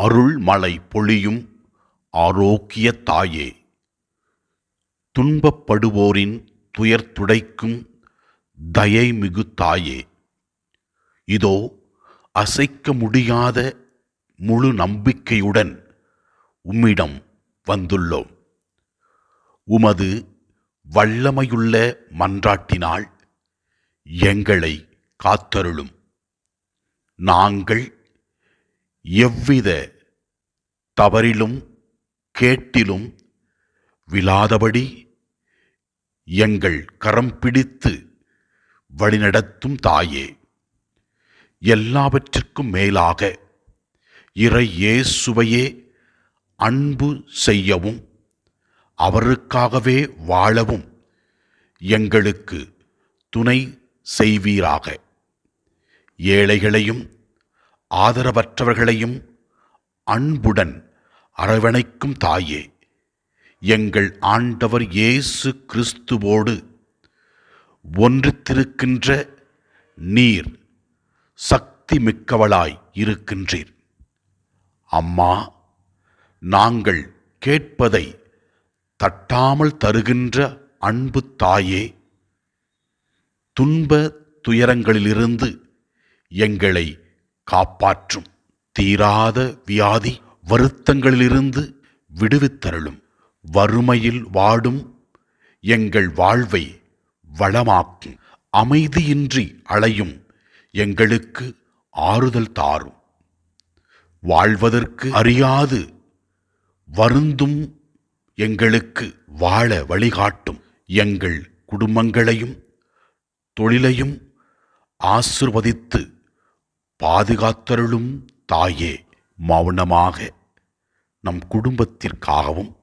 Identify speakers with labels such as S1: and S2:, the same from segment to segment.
S1: அருள் மழை பொழியும் ஆரோக்கிய தாயே. துன்பப்படுவோரின் துயர் துடைக்கும் தயை மிகு தாயே. இதோ அசைக்க முடியாத முழு நம்பிக்கையுடன் உம்மிடம் வந்துள்ளோம். உமது வல்லமையுள்ள மன்றாட்டினால் எங்களை காத்தருளும். நாங்கள் எவ்வித தவறிலும் கேட்டிலும் விழாதபடி எங்கள் கரம் பிடித்து வழிநடத்தும் தாயே. எல்லாவற்றிற்கும் மேலாக இறை இயேசுவையே அன்பு செய்யவும் அவருக்காகவே வாழவும் எங்களுக்கு துணை செய்வீராக. ஏழைகளையும் ஆதரவற்றவர்களையும் அன்புடன் அரவணைக்கும் தாயே எங்கள் ஆண்டவர் இயேசு கிறிஸ்துவோடு ஒன்றித்திருக்கின்ற நீர் சக்தி மிக்கவளாய் இருக்கின்றீர். அம்மா நாங்கள் கேட்பதை தட்டாமல் தருகின்ற அன்பு தாயே துன்ப துயரங்களிலிருந்து எங்களை காப்பாற்றும். தீராத வியாதி வருத்தங்களிலிருந்து விடுவித்தருளும். வறுமையில் வாடும் எங்கள் வாழ்வை வளமாக்கும். அமைதியின்றி அலையும் எங்களுக்கு ஆறுதல் தாரும். வாழ்வதற்கு அறியாது வருந்தும் எங்களுக்கு வாழ வழிகாட்டும். எங்கள் குடும்பங்களையும் தொழிலையும் ஆசிர்வதித்து பாதுகாத்தருளும் தாயே மௌனமாக. நம் குடும்பத்திற்காகவும்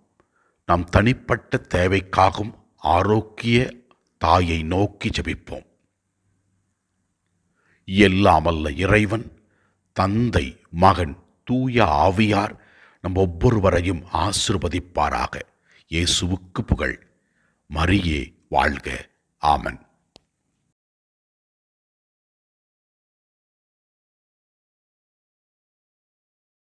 S1: நம் தனிப்பட்ட தேவைக்காகவும் ஆரோக்கிய தாயை நோக்கி ஜபிப்போம். எல்லாமல்ல இறைவன் தந்தை மகன் தூய ஆவியார் நம் ஒவ்வொருவரையும் ஆசிர்வதிப்பாராக. இயேசுவுக்கு புகழ். மரியே வாழ்க. ஆமன்.